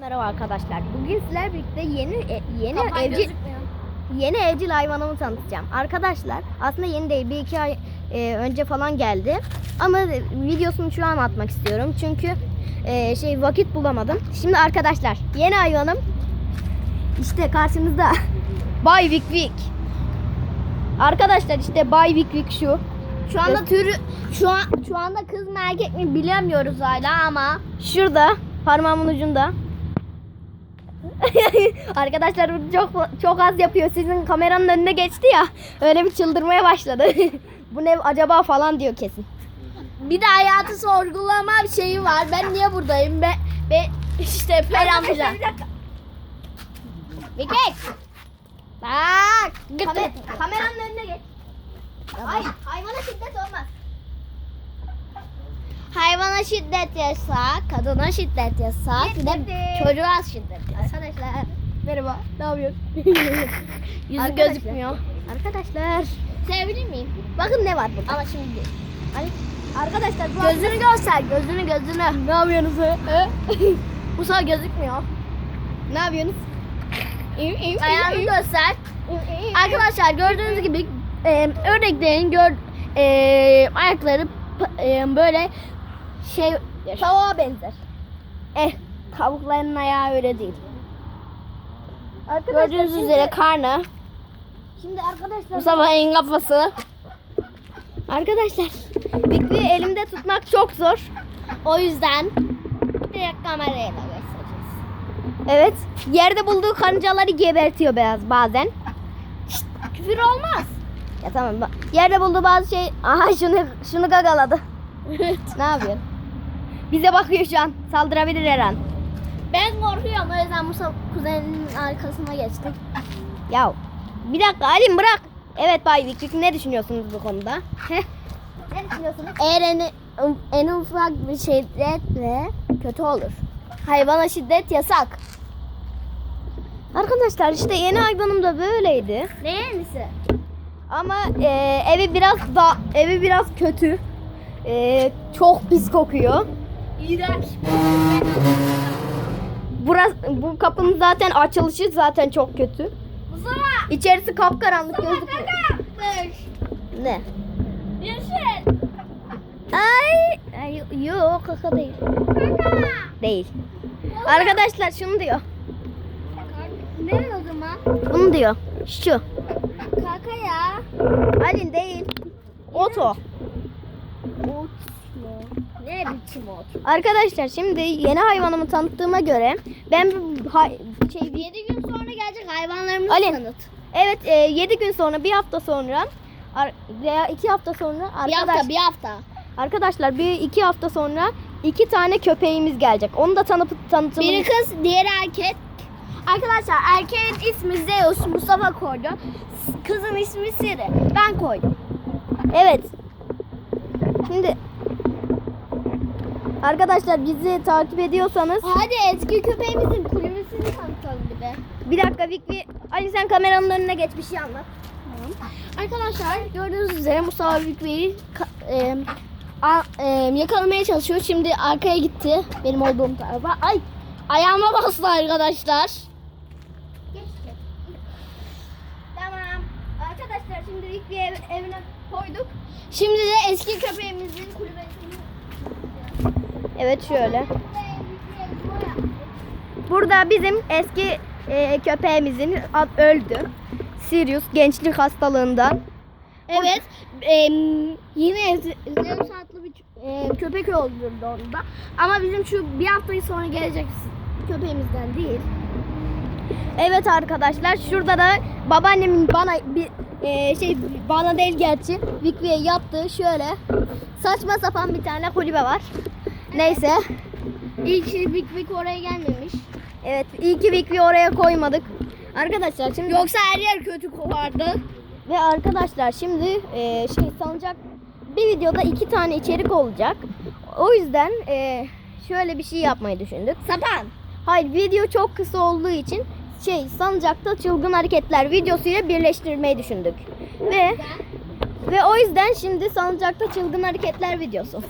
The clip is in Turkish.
Merhaba arkadaşlar. Bugün sizlerle birlikte yeni e- yeni Kafan evcil gözükmüyor. yeni evcil hayvanımı tanıtacağım. Arkadaşlar aslında yeni değil bir iki ay e, önce falan geldi. Ama videosunu şu an atmak istiyorum. Çünkü e, şey vakit bulamadım. Şimdi arkadaşlar yeni hayvanım işte karşınızda Bay Vik Vik. Arkadaşlar işte Bay Vik Vik şu. Şu anda türü şu an şu anda kız mı erkek mi bilemiyoruz hala ama Şurada parmağımın ucunda. Arkadaşlar bu çok çok az yapıyor. Sizin kameranın önüne geçti ya. Öyle bir çıldırmaya başladı. bu ne acaba falan diyor kesin. bir de hayatı sorgulama bir şeyi var. Ben niye buradayım? Be, be işte falan filan. Bekek. Bak. Kamer- kameranın önüne geç. Hayır, hayvana şiddet olmaz. Hayvana şiddet yasak, kadına şiddet yasak, bir de çocuğa şiddet yasak. Arkadaşlar merhaba. Ne yapıyorsun? Yüzü Arkadaşlar. gözükmüyor. Arkadaşlar Sevebilir miyim? bakın ne var burada. Ama şimdi değil. Arkadaşlar bu Gözünü göster, gözünü gözünü. ne yapıyorsunuz? he? Bu sana gözükmüyor. ne yapıyorsunuz? Ayağını göster. Arkadaşlar gördüğünüz gibi e, ördeklerin gör, e, ayakları e, böyle şey Tavuğa benzer. eh tavukların ayağı öyle değil. Arkadaşlar Gördüğünüz şimdi- üzere karnı. Şimdi arkadaşlar Mustafa'nın kafası. Arkadaşlar Bigby elimde tutmak çok zor. O yüzden direkt kameraya da göstereceğiz. Evet. Yerde bulduğu karıncaları gebertiyor beyaz bazen. Küfür olmaz. Ya tamam. Yerde bulduğu bazı şey... Aha şunu şunu gagaladı. ne yapıyorsun? Bize bakıyor şu an. Saldırabilir her an. Ben korkuyorum o yüzden Mustafa kuzeninin arkasına geçtim. Ya bir dakika Halim bırak. Evet Bay Vikrik ne düşünüyorsunuz bu konuda? Ne düşünüyorsunuz? Eğer en, en ufak bir şiddetle kötü olur. Hayvana şiddet yasak. Arkadaşlar işte yeni hayvanım da böyleydi. Ne yenisi? Ama e, evi biraz da evi biraz kötü. E, çok pis kokuyor. İğrenç. Burası bu kapının zaten açılışı zaten çok kötü. Mustafa! İçerisi kapkaranlık gözüküyor. yapmış. Ne? Yeşil. Ay, ay yok kaka değil. Kaka. Değil. Arkadaşlar şunu diyor. Ne o zaman? Bunu diyor. Şu. Kaka ya. Halin değil. Oto. Ot Arkadaşlar şimdi yeni hayvanımı tanıttığıma göre ben şey 7 gün sonra gelecek hayvanlarımızı Ali. tanıt. evet 7 gün sonra bir hafta sonra veya 2 hafta sonra Bir arkadaş, hafta, bir hafta. arkadaşlar bir iki hafta sonra iki tane köpeğimiz gelecek. Onu da tanıp tanıtımını Biri kız, diğeri erkek. Arkadaşlar erkeğin ismi Zeus, Mustafa koydu. Kızın ismi Siri. Ben koydum. Evet. Şimdi arkadaşlar bizi takip ediyorsanız Hadi eski köpeğimizin kulübesini tanıtalım bir de. bir dakika Vikvi Ali sen kameranın önüne geç bir şey anlat. Arkadaşlar gördüğünüz üzere Mustafa ka- e, a- e, yakalamaya çalışıyor. Şimdi arkaya gitti benim olduğum tarafa. Ay ayağıma bastı arkadaşlar. Tamam. Arkadaşlar şimdi Vikvi ev, evine koyduk. Şimdi de eski köpeğimizin kulübesini Evet şöyle. Burada bizim eski e, köpeğimizin ad öldü. Sirius gençlik hastalığından. Evet. e, yine Zeus adlı bir e, köpek öldürdü onu da. Ama bizim şu bir hafta sonra gelecek köpeğimizden değil. Evet arkadaşlar şurada da babaannemin bana bir e, şey bana değil gerçi Vikvi'ye yaptığı şöyle saçma sapan bir tane kulübe var. Neyse. Şey Big Big oraya gelmemiş. Evet iyi ki Vikvi oraya koymadık. Arkadaşlar şimdi Yoksa her yer kötü kovardı. ve arkadaşlar şimdi e, şey sanacak bir videoda iki tane içerik olacak. O yüzden e, şöyle bir şey yapmayı düşündük. Sapan. Hayır video çok kısa olduğu için şey salıncakta çılgın hareketler videosuyla birleştirmeyi düşündük. Ve ve o yüzden şimdi salıncakta çılgın hareketler videosu.